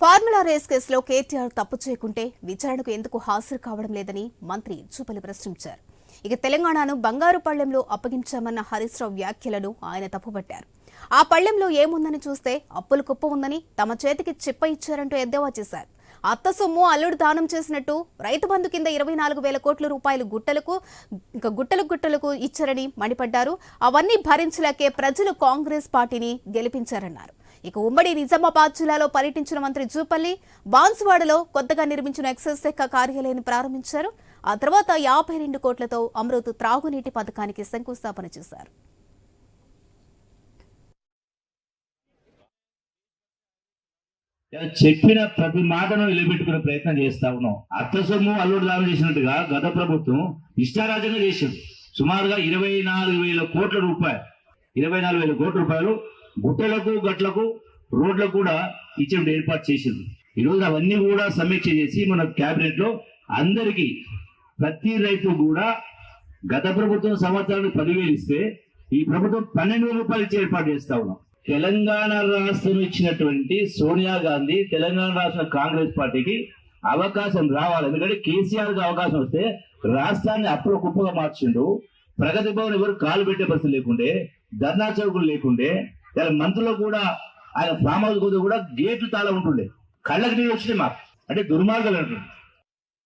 Formula race కేసులో కేటీఆర్ తప్పు చేయకుంటే విచారణకు ఎందుకు హాజరు కావడం లేదని మంత్రి చూపలి ప్రశ్నించారు. ఇక తెలంగాణను బంగారు పళ్ళెంలో అప్పగించామన్న హరీష్ రావు వ్యాఖ్యలను ఆయన తప్పుపట్టారు. ఆ పళ్ళెంలో ఏముందని చూస్తే అప్పుల కుప్ప ఉందని తమ చేతికి చిప్ప ఇచ్చారంటూ ఎద్దేవా చేశారు. అత్త సొమ్ము అల్లుడు దానం చేసినట్టు రైతు బంధు కింద ఇరవై నాలుగు వేల కోట్ల రూపాయలు గుట్టలకు ఇంకా గుట్టలకు గుట్టలకు ఇచ్చారని మండిపడ్డారు. అవన్నీ భరించలేకే ప్రజలు కాంగ్రెస్ పార్టీని గెలిపించారన్నారు. ఇక ఉమ్మడి నిజామాబాద్ జిల్లాలో పర్యటించిన మంత్రి జూపల్లి బాన్సువాడలో కొత్తగా నిర్మించిన ఎక్సైజ్ శాఖ కార్యాలయాన్ని ప్రారంభించారు. ఆ తర్వాత యాభై రెండు కోట్లతో అమృత్ త్రాగునీటి పథకానికి శంకుస్థాపన చేశారు. చెప్పిన ప్రతి మాటను నిలబెట్టుకునే ప్రయత్నం చేస్తా ఉన్నాం. అత్త సొమ్ము అల్లుడు దానం చేసినట్టుగా గత ప్రభుత్వం ఇష్టారాజ్యంగా చేసింది. సుమారుగా ఇరవై నాలుగు వేల కోట్ల రూపాయలు. ఇరవై నాలుగు వేల కోట్ల రూపాయలు గుట్టలకు గట్లకు రోడ్లకు కూడా ఇచ్చేటువంటి ఏర్పాటు చేసింది. ఈరోజు అవన్నీ కూడా సమీక్ష చేసి మన కేబినెట్లో అందరికీ ప్రతి రైతు కూడా గత ప్రభుత్వం సంవత్సరానికి పదివేలు ఇస్తే ఈ ప్రభుత్వం పన్నెండు వేల రూపాయలు ఇచ్చి ఏర్పాటు చేస్తా ఉన్నాం. తెలంగాణ రాష్ట్రం ఇచ్చినటువంటి సోనియా గాంధీ తెలంగాణ రాష్ట్ర కాంగ్రెస్ పార్టీకి అవకాశం రావాలి. ఎందుకంటే కేసీఆర్కి అవకాశం వస్తే రాష్ట్రాన్ని అప్పుడు కుప్పగా మార్చిండు. ప్రగతి భవన్ ఎవరు కాలు పెట్టే పరిస్థితి లేకుండే ధర్నా చౌకులు లేకుండే ఇలా మంత్రిలో కూడా ఆయన ఫామ్ హౌస్ కూడా గేట్లు తాళ ఉంటుండే. కళ్ళకి నీళ్ళు వచ్చినాయి మాకు. అంటే దుర్మార్గాలు అంటుండే.